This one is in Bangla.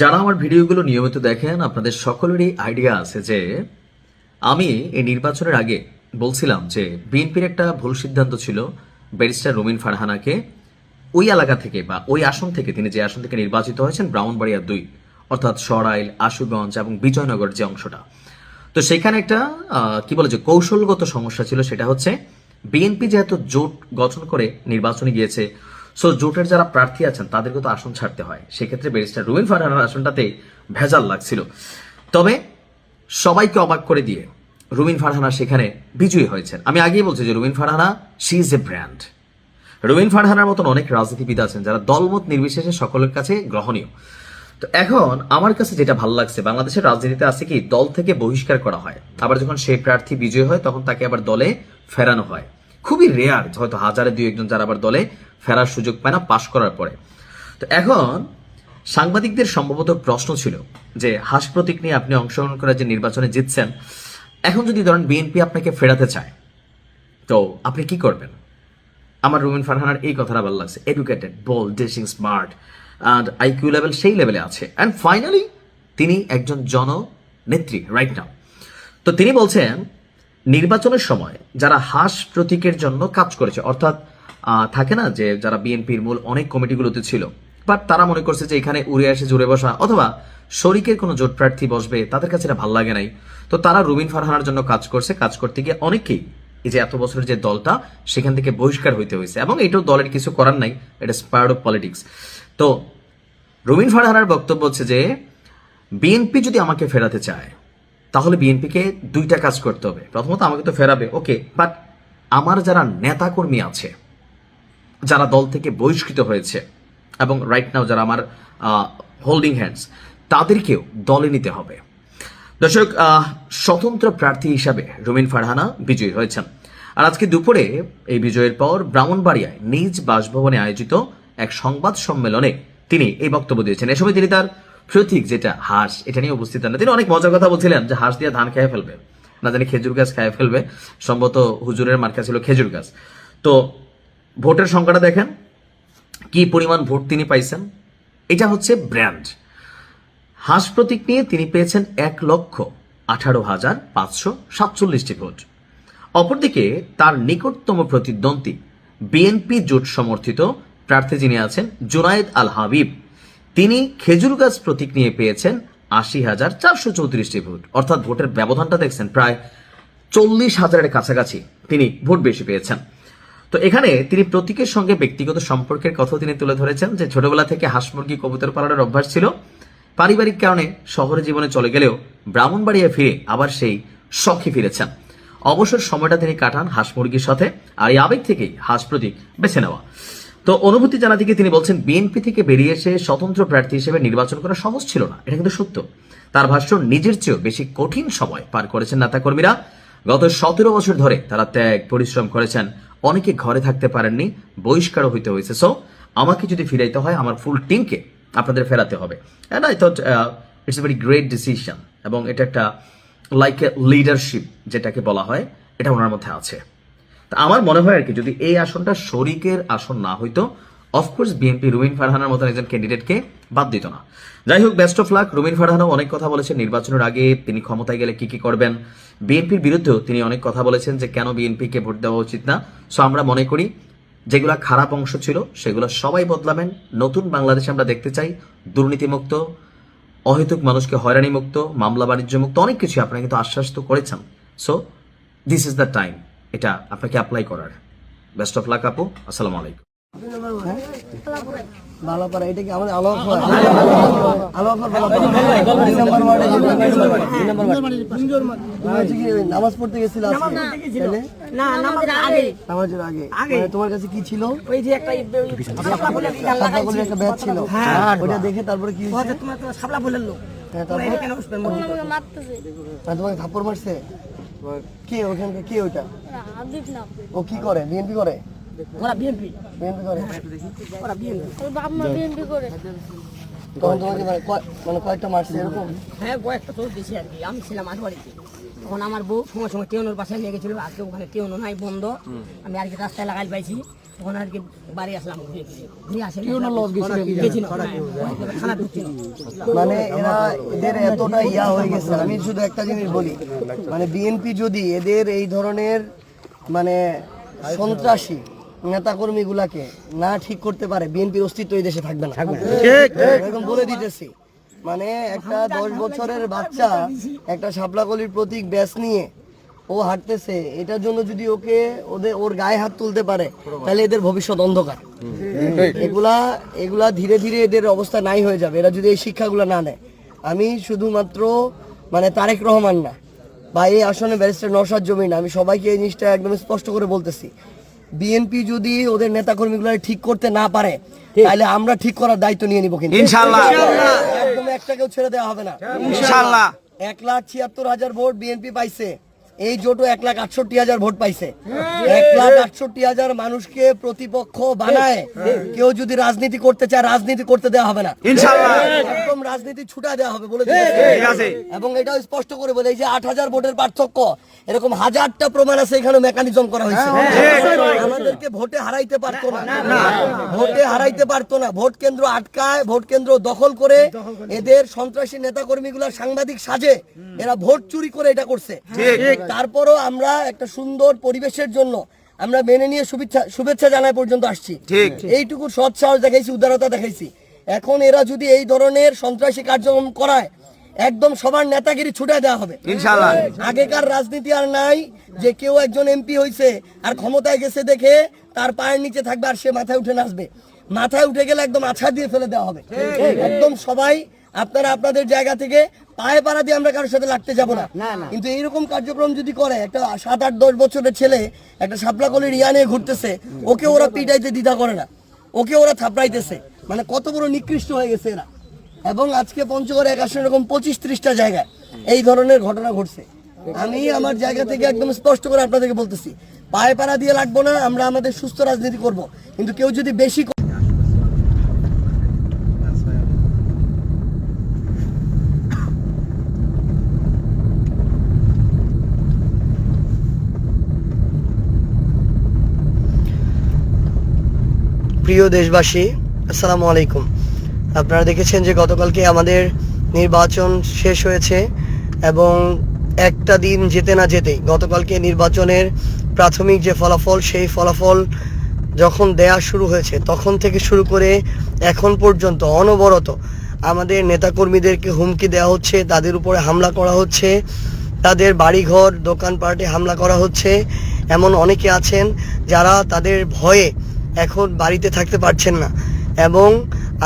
যারা আমার ভিডিওগুলো নিয়মিত দেখেন, আপনাদের সকলেরই আইডিয়া আছে যে আমি এই নির্বাচনের আগে বলছিলাম যে বিএনপির একটা ভুল সিদ্ধান্ত ছিল ব্যারিস্টার রুমিন ফারহানাকে ওই এলাকা থেকে বা ওই আসন থেকে, তিনি যে আসন থেকে নির্বাচিত হয়েছেন ব্রাউনবাড়িয়া দুই, অর্থাৎ সরাইল, আশুগঞ্জ এবং বিজয়নগর যে অংশটা। তো সেখানে একটা কি বলে যে কৌশলগত সমস্যা ছিল, সেটা হচ্ছে বিএনপি যেহেতু জোট গঠন করে নির্বাচনে গিয়েছে সো জোটের যারা প্রার্থী আছেন, তাদেরকে তো আসন ছাড়তে হয়। সেক্ষেত্রে ব্যারিস্টার রুবিন ফারহানার আসনটাতে ভেজাল লাগছিল। তবে সবাইকে অবাক করে দিয়ে রুবিন ফারহানা সেখানে বিজয়ী হয়েছেন। আমি আগেই বলছি যে Rubin Farhana she is a brand Rubin ফারহানার মতন অনেক রাজনীতিবিদ আছেন যারা দলমত নির্বিশেষে সকলের কাছে গ্রহণীয়। তো এখন আমার কাছে যেটা ভালো লাগছে, বাংলাদেশের রাজনীতিতে আছে কি, দল থেকে বহিষ্কার করা হয়। আবার যখন সেই প্রার্থী বিজয় হয়, তখন তাকে আবার দলে ফেরানো হয়। খুবই রেয়ার হয়তো হাজারে দুই একজন যারা আবার দলে ফেরার সুযোগ পায় না পাশ করার পরে। তো এখন সাংবাদিকদের সম্ভবত প্রশ্ন ছিল যে, হাস প্রতীক নিয়ে আপনি অংশগ্রহণ করে যে নির্বাচনে জিতছেন, এখন যদি ধরেন বিএনপি আপনাকে ফেরাতে চায়, তো আপনি কি করবেন? আমার রুমিন ফারহানার এই কথাটা ভালো লাগছে। Educated bold dashing smart and IQ level সেই লেভেলে আছে। অ্যান্ড ফাইনালি তিনি একজন জননেত্রী রাইট নাও তো তিনি বলছেন নির্বাচনের সময় যারা হাস প্রতীকের জন্য কাজ করেছে, অর্থাৎ থাকে না যে যারা বিএনপির মূল অনেক কমিটিগুলোতে ছিল বাট তারা মনে করছে যে এখানে উড়ে এসে জুড়ে বসা, অথবা শরিকের কোনো জোট প্রার্থী বসবে, তাদের কাছে এটা ভালো লাগে নাই। তো তারা রুবিন ফারহানার জন্য কাজ করছে, কাজ করতে গিয়ে অনেকেই এই যে এত বছরের যে দলটা, সেখান থেকে বহিষ্কার হইতে হয়েছে, এবং এটাও দলের কিছু করার নাই, এটা স্পায়ার্ড অফ পলিটিক্স তো রুবিন ফারহানার বক্তব্য হচ্ছে যে, বিএনপি যদি আমাকে ফেরাতে চায় তাহলে বিএনপিকে দুইটা কাজ করতে হবে। প্রথমত আমাকে তো ফেরাবে, ওকে বাট আমার যারা নেতাকর্মী আছে, যারা দল থেকে বহিষ্কৃত হয়েছে, এবং রাইট নাও যারা আমার হোল্ডিং হ্যান্ডস তাদেরকেও দলে নিতে হবে। দর্শক স্বতন্ত্র প্রার্থী হিসাবে রুমিন ফারহানা বিজয়ী হয়েছেন। আর আজকে দুপুরে, এই বিজয়ের পর ব্রাহ্মণবাড়িয়ায় নিজ বাসভবনে আয়োজিত এক সংবাদ সম্মেলনে তিনি এই বক্তব্য দিয়েছেন। এ সময় তিনি তার প্রতীক যেটা হাঁস, এটা নিয়ে উপস্থিত না। তিনি অনেক মজার কথা বলছিলেন যে হাঁস দিয়ে ধান খেয়ে ফেলবে, না জানি খেজুর গাছ খেয়ে ফেলবে, সম্ভবত হুজুরের মার্কা ছিল খেজুর গাছ। তো ভোটের সংখ্যাটা দেখেন, কি পরিমাণ ভোট তিনি পাইছেন? এটা হচ্ছে ব্র্যান্ড। হাঁস প্রতীক নিয়ে তিনি পেয়েছেন এক লক্ষ আঠারো হাজার পাঁচশো সাতচল্লিশটি ভোট। অপরদিকে তার নিকটতম প্রতিদ্বন্দ্বী বিএনপি জোট সমর্থিত প্রার্থী যিনি আছেন জুনায়েদ আল হাবিব। তিনি খেজুর গাছ প্রতীক নিয়ে পেয়েছেন আশি হাজার চারশো চৌত্রিশটি ভোট। অর্থাৎ ভোটের ব্যবধানটা দেখছেন, প্রায় চল্লিশ হাজারের কাছাকাছি তিনি ভোট বেশি পেয়েছেন। তো এখানে তিনি প্রতীকের সঙ্গে ব্যক্তিগত সম্পর্কের কথাও তিনি তুলে ধরেছেন, যে ছোটবেলা থেকে হাঁস মুরগি কবুতর পালনের অভ্যাস ছিল। পারিবারিক কারণে শহরে জীবনে চলে গেলেও ব্রাহ্মণবাড়িয়া ফিরে আবার সেই শখে ফিরেছেন। অবসর সময়টা তিনি কাটান হাঁস মুরগির সাথে আর এই আবেগ থেকেই হাঁস প্রতীক বেছে নেওয়া। তো অনুভূতি জানা থেকে তিনি বলছেন, বিএনপি থেকে বেরিয়ে এসে স্বতন্ত্র প্রার্থী হিসেবে নির্বাচন করা সহজ ছিল না। এটা কিন্তু সত্য। তার ভাষ্য, নিজের চেয়েও বেশি কঠিন সময় পার করেছেন নেতাকর্মীরা। গত সতেরো বছর ধরে তারা ত্যাগ, পরিশ্রম করেছেন। অনেকে ঘরে থাকতে পারেননি, বহিষ্কারও হইতে হয়েছে সো আমাকে যদি ফিরাইতে হয়, আমার ফুল টিমকে আপনাদের ফেরাতে হবে। And I thought it's a very great decision এবং এটা একটা লাইক এ লিডারশিপ যেটাকে বলা হয়, এটা ওনার মধ্যে আছে। আমার মনে হয় আর কি, যদি এই আসনটা শরিকের আসন না হইতো অফকোর্স বিএনপি রুমিন ফারহানার মতন একজন ক্যান্ডিডেটকে বাদ দিত না। যাই হোক বেস্ট অফ লাক রুমিন ফারহানও অনেক কথা বলেছেন নির্বাচনের আগে, তিনি ক্ষমতায় গেলে কি কি করবেন। বিএনপির বিরুদ্ধেও তিনি অনেক কথা বলেছেন যে, কেন বিএনপিকে ভোট দেওয়া উচিত না। সো আমরা মনে করি, যেগুলা খারাপ অংশ ছিল, সেগুলো সবাই বদলাবেন। নতুন বাংলাদেশ আমরা দেখতে চাই, দুর্নীতিমুক্ত, অহেতুক মানুষকে হয়রানি মুক্ত মামলা বাণিজ্য মুক্ত অনেক কিছু আপনারা কিন্তু আশ্বাস তো করেছেন। So this is the time এটা আপনাকে অ্যাপ্লাই করার। বেস্ট অফ লাক আপু। আসসালামু আলাইকুম। বালাপাড়া এটা কি আমাদের হয় হয় নামাজ পড়তে গেছিল নামাজের আগে। মানে তোমার কাছে কি ছিল? ওই যে একটা সাপলা বলে সাদা একটা ব্যাগ ছিল। ওটা দেখে তারপরে কি তোমার লোক। হ্যাঁ, মানে তোমাকে থাপ্পড় মারছে? কে ওখানকে কে ওটা ও কি করে? বিএনপি করে? ওরা বিএনপি বিএনপি করে? ওরা বিএনপি ওর বাপ মা বিএনপি করে। তখন তোমাকে মানে মানে কয়েকটা মারছে এরকম হ্যাঁ কয়েকটা তো দিছি আর কি। আমি ছিলাম আর বাড়িতে। তখন আমার বউ সময় সময় টেউনোর পাশে নিয়ে গেছিল। আজকে ওখানে টেউনো নাই বন্ধ। আমি আর কি রাস্তায় লাগাই পাইছি। তখন আর কি বাড়ি আসলাম ঘুরে ঘুরে আসে গেছিল। খানা ঢুকছিল মানে এরা এদের এতটা ইয়া হয়ে গেছে আমি শুধু একটা জিনিস বলি মানে বিএনপি যদি এদের এই ধরনের মানে সন্ত্রাসী নেতাকর্মী গুলাকে না ঠিক করতে পারে বিএনপির অস্তিত্ব এই দেশে থাকবে না। এরকম বলে দিতেছি। মানে একটা দশ বছরের বাচ্চা একটা শাপলাকলির প্রতীক ব্যাস নিয়ে ও হাঁটতেছে এটার জন্য যদি ওকে ওদের ওর গায়ে হাত তুলতে পারে তাহলে এদের ভবিষ্যৎ অন্ধকার। এগুলা এগুলা ধীরে ধীরে এদের অবস্থা নাই হয়ে যাবে এরা যদি এই শিক্ষাগুলো না নেয়। আমি শুধুমাত্র মানে তারেক রহমান না বা এই আসনে ব্যারিস্টার নসাদ জমি না আমি সবাইকে এই জিনিসটা একদম স্পষ্ট করে বলতেছি। বিএনপি যদি ওদের নেতাকর্মীগুলো ঠিক করতে না পারে তাহলে আমরা ঠিক করার দায়িত্ব নিয়ে নিব কিন্তু। ইনশাআল্লাহ। একদম একটা কেউ ছেড়ে দেওয়া হবে না। ইনশাআল্লাহ এক লাখ ছিয়াত্তর হাজার ভোট বিএনপি পাইছে। এই জোটও এক লাখ আটষট্টি হাজার ভোট পাইছে। এক লাখ আটষট্টি হাজার মানুষকে প্রতিপক্ষ বানায়। কেউ যদি রাজনীতি করতে চায় রাজনীতি করতে দেওয়া হবে না। একদম রাজনীতি ছুটা দেওয়া হবে বলে। ঠিক এবং এটাও স্পষ্ট করে বলে এই যে আট হাজার ভোটের পার্থক্য এরকম হাজারটা প্রমাণ আছে এখানে মেকানিজম করা হয়েছে। আমাদেরকে ভোটে হারাইতে পারতো না। ভোটে হারাইতে পারতো না। ভোট কেন্দ্র আটকায় ভোট কেন্দ্র দখল করে এদের সন্ত্রাসী নেতা কর্মীগুলো সাংবাদিক সাজে এরা ভোট চুরি করে এটা করছে। তারপরও আমরা একটা সুন্দর পরিবেশের জন্য আমরা মেনে নিয়ে শুভেচ্ছা শুভেচ্ছা জানাই পর্যন্ত আসছি। ঠিক। এইটুকু সৎ সাহস দেখাইছি উদারতা দেখাইছি। এখন এরা যদি এই ধরনের সন্ত্রাসী কার্যক্রম করায় একদম সবার নেতাগিরি ছুটে দেওয়া হবে। আগেকার রাজনীতি আর নাই যে কেউ একজন এমপি হয়েছে আর ক্ষমতায় গেছে দেখে তার পায়ের নিচে থাকবে আর সে মাথায় উঠে নাচবে। মাথায় উঠে গেলে একদম আছা দিয়ে ফেলে দেওয়া হবে। একদম সবাই আপনারা আপনাদের জায়গা থেকে পায়ে পাড়া দিয়ে আমরা কারোর সাথে লাগতে যাব না। কিন্তু এইরকম কার্যক্রম যদি করে একটা সাত আট দশ বছরের ছেলে একটা সাপলা কলির ইয়া নিয়ে ঘুরতেছে ওকে ওরা পিটাইতে দ্বিধা করে না। ওকে ওরা থাপড়াইতেছে। মানে কত বড় নিকৃষ্ট হয়ে গেছে এরা। এবং আজকে পঞ্চগড়ে এক আসলে এরকম পঁচিশ ত্রিশটা জায়গায় এই ধরনের ঘটনা ঘটছে। আমি আমার জায়গা থেকে একদম স্পষ্ট করে আপনাদেরকে বলতেছি পায়ে পাড়া দিয়ে লাগবো না আমরা আমাদের সুস্থ রাজনীতি করব। কিন্তু কেউ যদি বেশি প্রিয় দেশবাসী, আসসালামু আলাইকুম। আপনারা দেখেছেন যে গতকালকে আমাদের নির্বাচন শেষ হয়েছে এবং একটা দিন যেতে না যেতেই গতকালকে নির্বাচনের প্রাথমিক যে ফলাফল, সেই ফলাফল যখন দেয়া শুরু হয়েছে, তখন থেকে শুরু করে এখন পর্যন্ত অনবরত আমাদের নেতাকর্মীদেরকে হুমকি দেওয়া হচ্ছে, তাদের উপরে হামলা করা হচ্ছে, তাদের বাড়িঘর, দোকানপাটে হামলা করা হচ্ছে, এমন অনেকে আছেন যারা তাদের ভয়ে এখন বাড়িতে থাকতে পারছেন না। এবং